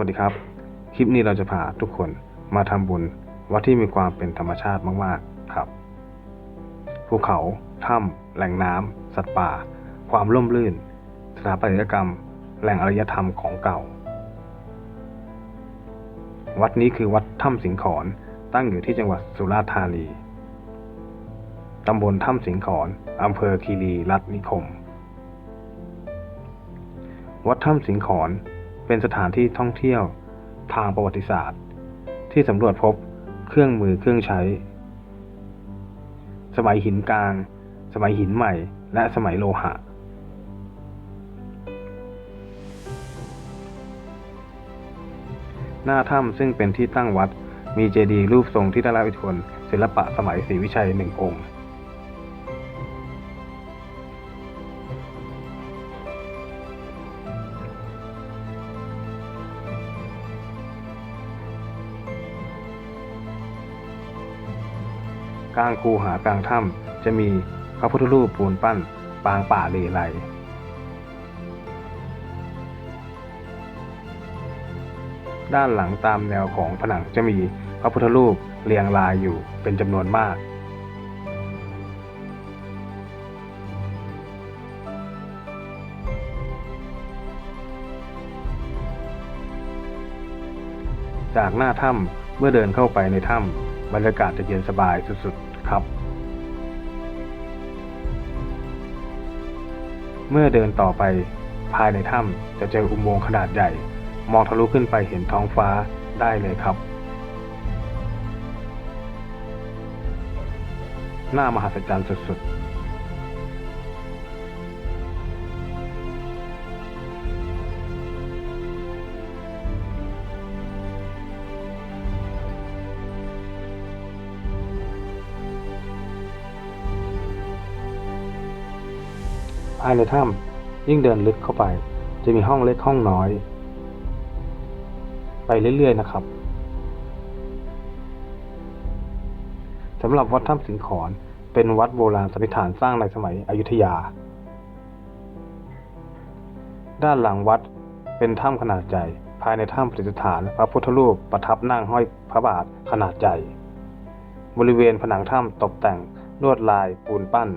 วัสดีครับ คลิปนี้เราจะพาทุกคนมาทำบุญวัดที่มีความเป็นธรรมชาติมากๆครับ ภูเขาถ้ำแหล่งน้ำสัตว์ป่า ความร่มรื่น สถาปัตยกรรม แหล่งอารยธรรมของเก่า วัดนี้คือวัดถ้ำสิงขอนตั้งอยู่ที่จังหวัดสุราษฎร์ธานี ตำบลถ้ำสิงขอนอำเภอคีรีรัตนิคม วัดถ้ำสิงขอน เป็นสถานที่ท่องเที่ยวทางประวัติศาสตร์ ที่สำรวจพบเครื่องมือเครื่องใช้ สมัยหินกลาง สมัยหินใหม่ และสมัยโลหะ หน้าถ้ำซึ่งเป็นที่ตั้งวัดมีเจดีย์รูปทรงที่ได้รับอิทธิพลศิลปะสมัยศรีวิชัยหนึ่งองค์ กลางคูหากลางถ้ำจะมีพระพุทธรูปปูนปั้น ปางป่าเลไลด้านหลังตามแนวของผนังจะมีพระพุทธรูปเรียงรายอยู่เป็นจำนวนมาก จากหน้าถ้ำเมื่อเดินเข้าไปในถ้ำ บรรยากาศจะเย็นสบายสุดๆครับ เมื่อเดินต่อไปภายในถ้ำจะเจออุโมงค์ขนาดใหญ่ มองทะลุขึ้นไปเห็นท้องฟ้าได้เลยครับน่ามหัศจรรย์สุดๆ ภายในถ้ำยิ่งเดินลึกเข้าไป จะมีห้องเล็กห้องน้อย ไปเรื่อยๆนะครับสำหรับวัดถ้ำสิงขอนเป็นวัดโบราณสถิษฐานสร้างในสมัยอยุธยา ด้านหลังวัดเป็นถ้ำขนาดใหญ่ ภายในถ้ำประดิษฐาน พระพุทธรูปประทับนั่งห้อยพระบาทขนาดใหญ่ บริเวณผนังถ้ำตกแต่งลวดลายปูนปั้น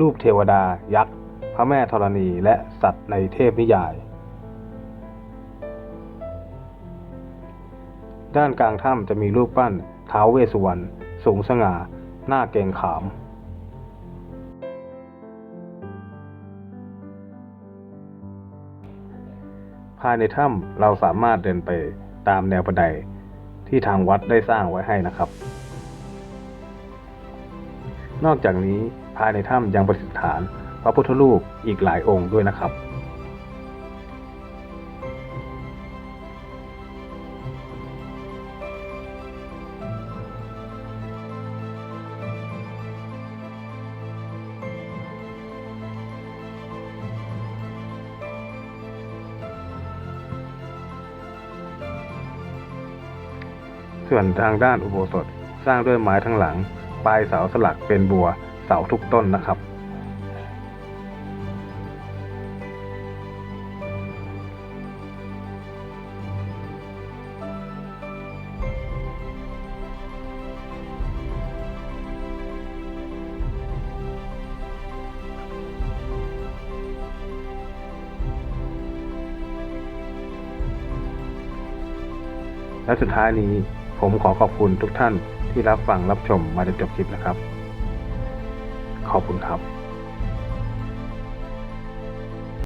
รูปเทวดา ยักษ์ พระแม่ธรณีและสัตว์ในเทพนิยาย ด้านกลางถ้ำจะมีรูปปั้นท้าวเวสสุวรรณสูงสง่า หน้าเกรงขาม ภายในถ้ำเราสามารถเดินไปตามแนวบันไดที่ทางวัดได้สร้างไว้ให้นะครับ นอกจากนี้ ภายในถ้ำยังประดิษฐาน พระพุทธรูปอีกหลายองค์ด้วยนะครับ ส่วนทางด้านอุโบสถสร้างด้วยไม้ทั้งหลัง ปลายเสาสลักเป็นบัว เสาทุกต้นนะครับ และสุดท้ายนี้ผมขอขอบคุณทุกท่านที่รับฟังรับชมมาจนจบคลิปนะครับ ขอบคุณครับ